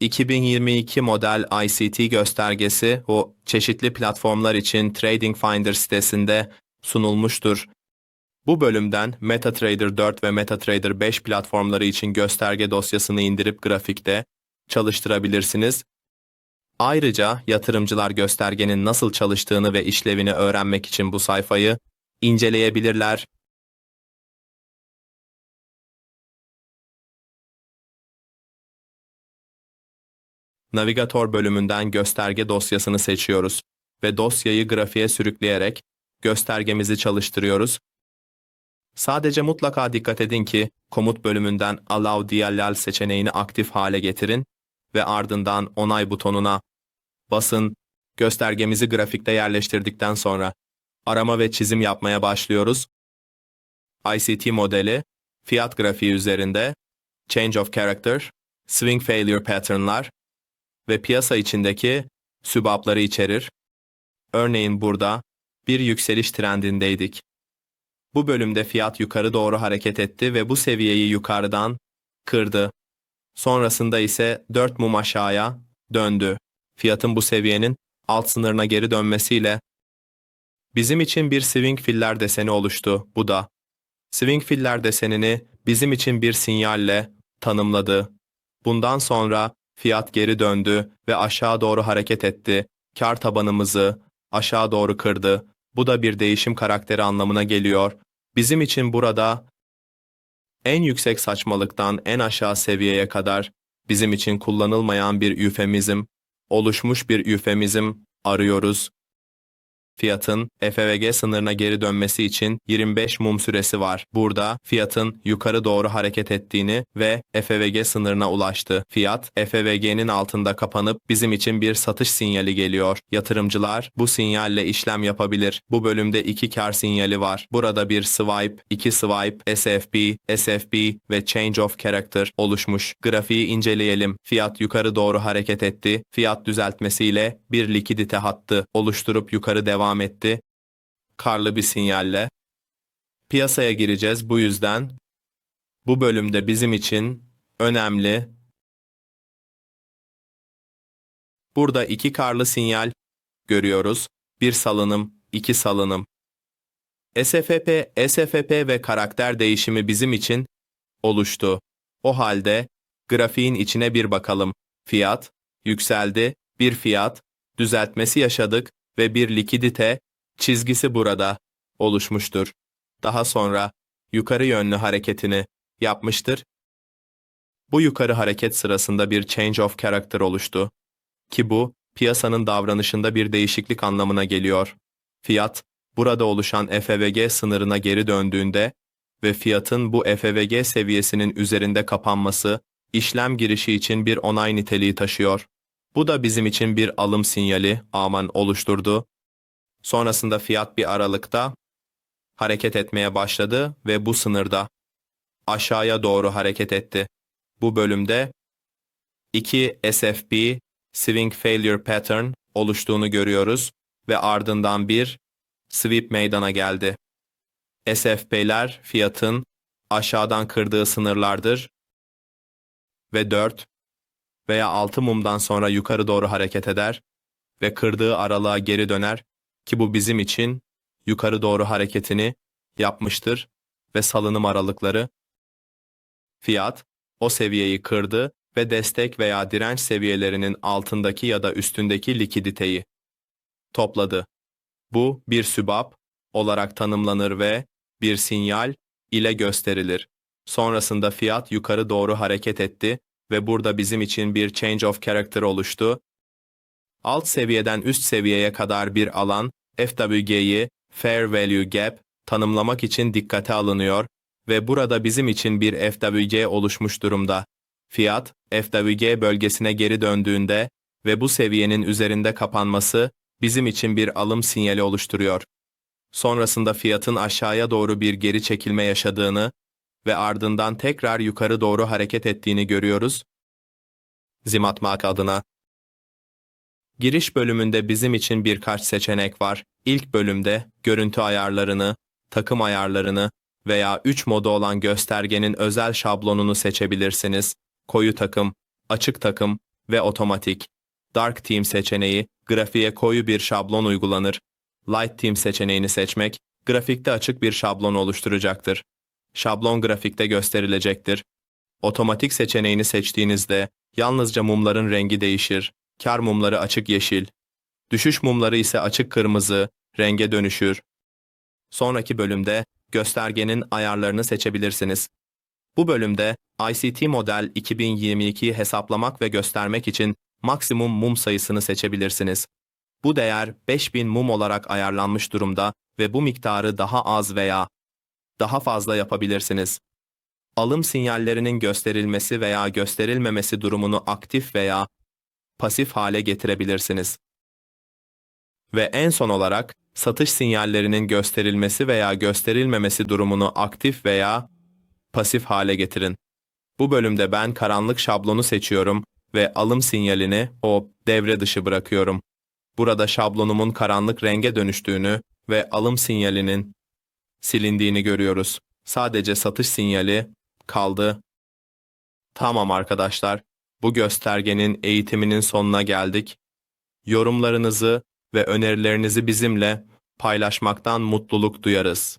2022 model ICT göstergesi o çeşitli platformlar için Trading Finder sitesinde sunulmuştur. Bu bölümden MetaTrader 4 ve MetaTrader 5 platformları için gösterge dosyasını indirip grafikte çalıştırabilirsiniz. Ayrıca yatırımcılar göstergenin nasıl çalıştığını ve işlevini öğrenmek için bu sayfayı inceleyebilirler. Navigatör bölümünden gösterge dosyasını seçiyoruz ve dosyayı grafiğe sürükleyerek göstergemizi çalıştırıyoruz. Sadece mutlaka dikkat edin ki komut bölümünden Allow DLL seçeneğini aktif hale getirin ve ardından onay butonuna basın. Göstergemizi grafikte yerleştirdikten sonra arama ve çizim yapmaya başlıyoruz. ICT modeli, fiyat grafiği üzerinde, change of character, swing failure pattern'lar ve piyasa içindeki sübapları içerir. Örneğin burada bir yükseliş trendindeydik. Bu bölümde fiyat yukarı doğru hareket etti ve bu seviyeyi yukarıdan kırdı. Sonrasında ise 4 mum aşağıya döndü. Fiyatın bu seviyenin alt sınırına geri dönmesiyle bizim için bir swing filler deseni oluştu. Bu da swing filler desenini bizim için bir sinyalle tanımladı. Bundan sonra fiyat geri döndü ve aşağı doğru hareket etti. Kar tabanımızı aşağı doğru kırdı. Bu da bir değişim karakteri anlamına geliyor. Bizim için burada en yüksek saçmalıktan en aşağı seviyeye kadar bizim için kullanılmayan bir üfemizm, oluşmuş bir üfemizm arıyoruz. Fiyatın FVG sınırına geri dönmesi için 25 mum süresi var. Burada fiyatın yukarı doğru hareket ettiğini ve FVG sınırına ulaştı. Fiyat FVG'nin altında kapanıp bizim için bir satış sinyali geliyor. Yatırımcılar bu sinyalle işlem yapabilir. Bu bölümde iki kar sinyali var. Burada bir swipe, iki swipe, SFB, SFB ve change of character oluşmuş. Grafiği inceleyelim. Fiyat yukarı doğru hareket etti. Fiyat düzeltmesiyle bir likidite hattı oluşturup yukarı devam devam etti. Karlı bir sinyalle. Piyasaya gireceğiz bu yüzden. Bu bölümde bizim için önemli. Burada iki karlı sinyal görüyoruz. Bir salınım, iki salınım. SFP, SFP ve karakter değişimi bizim için oluştu. O halde grafiğin içine bir bakalım. Fiyat yükseldi, bir fiyat düzeltmesi yaşadık ve bir likidite çizgisi burada oluşmuştur. Daha sonra yukarı yönlü hareketini yapmıştır. Bu yukarı hareket sırasında bir change of character oluştu ki bu piyasanın davranışında bir değişiklik anlamına geliyor. Fiyat burada oluşan FVG sınırına geri döndüğünde ve fiyatın bu FVG seviyesinin üzerinde kapanması işlem girişi için bir onay niteliği taşıyor. Bu da bizim için bir alım sinyali aman oluşturdu. Sonrasında fiyat bir aralıkta hareket etmeye başladı ve bu sınırda aşağıya doğru hareket etti. Bu bölümde 2 SFB Swing Failure Pattern oluştuğunu görüyoruz ve ardından bir sweep meydana geldi. SFP'ler fiyatın aşağıdan kırdığı sınırlardır ve 4 veya 6 mumdan sonra yukarı doğru hareket eder ve kırdığı aralığa geri döner ki bu bizim için yukarı doğru hareketini yapmıştır ve salınım aralıkları fiyat o seviyeyi kırdı ve destek veya direnç seviyelerinin altındaki ya da üstündeki likiditeyi topladı. Bu bir sübap olarak tanımlanır ve bir sinyal ile gösterilir. Sonrasında fiyat yukarı doğru hareket etti ve burada bizim için bir change of character oluştu. Alt seviyeden üst seviyeye kadar bir alan, FWG'yi, Fair Value Gap, tanımlamak için dikkate alınıyor ve burada bizim için bir FWG oluşmuş durumda. Fiyat, FWG bölgesine geri döndüğünde ve bu seviyenin üzerinde kapanması bizim için bir alım sinyali oluşturuyor. Sonrasında fiyatın aşağıya doğru bir geri çekilme yaşadığını ve ardından tekrar yukarı doğru hareket ettiğini görüyoruz. Zimatmak adına. Giriş bölümünde bizim için birkaç seçenek var. İlk bölümde görüntü ayarlarını, takım ayarlarını veya 3 modu olan göstergenin özel şablonunu seçebilirsiniz. Koyu takım, açık takım, ve otomatik. Dark Theme seçeneği, grafiğe koyu bir şablon uygulanır. Light Theme seçeneğini seçmek, grafikte açık bir şablon oluşturacaktır. Şablon grafikte gösterilecektir. Otomatik seçeneğini seçtiğinizde yalnızca mumların rengi değişir. Kar mumları açık yeşil, düşüş mumları ise açık kırmızı renge dönüşür. Sonraki bölümde göstergenin ayarlarını seçebilirsiniz. Bu bölümde ICT Model 2022'yi hesaplamak ve göstermek için maksimum mum sayısını seçebilirsiniz. Bu değer 5000 mum olarak ayarlanmış durumda ve bu miktarı daha az veya daha fazla yapabilirsiniz. Alım sinyallerinin gösterilmesi veya gösterilmemesi durumunu aktif veya pasif hale getirebilirsiniz. Ve en son olarak satış sinyallerinin gösterilmesi veya gösterilmemesi durumunu aktif veya pasif hale getirin. Bu bölümde ben karanlık şablonu seçiyorum ve alım sinyalini o devre dışı bırakıyorum. Burada şablonumun karanlık renge dönüştüğünü ve alım sinyalinin silindiğini görüyoruz. Sadece satış sinyali kaldı. Tamam arkadaşlar, bu göstergenin eğitiminin sonuna geldik. Yorumlarınızı ve önerilerinizi bizimle paylaşmaktan mutluluk duyarız.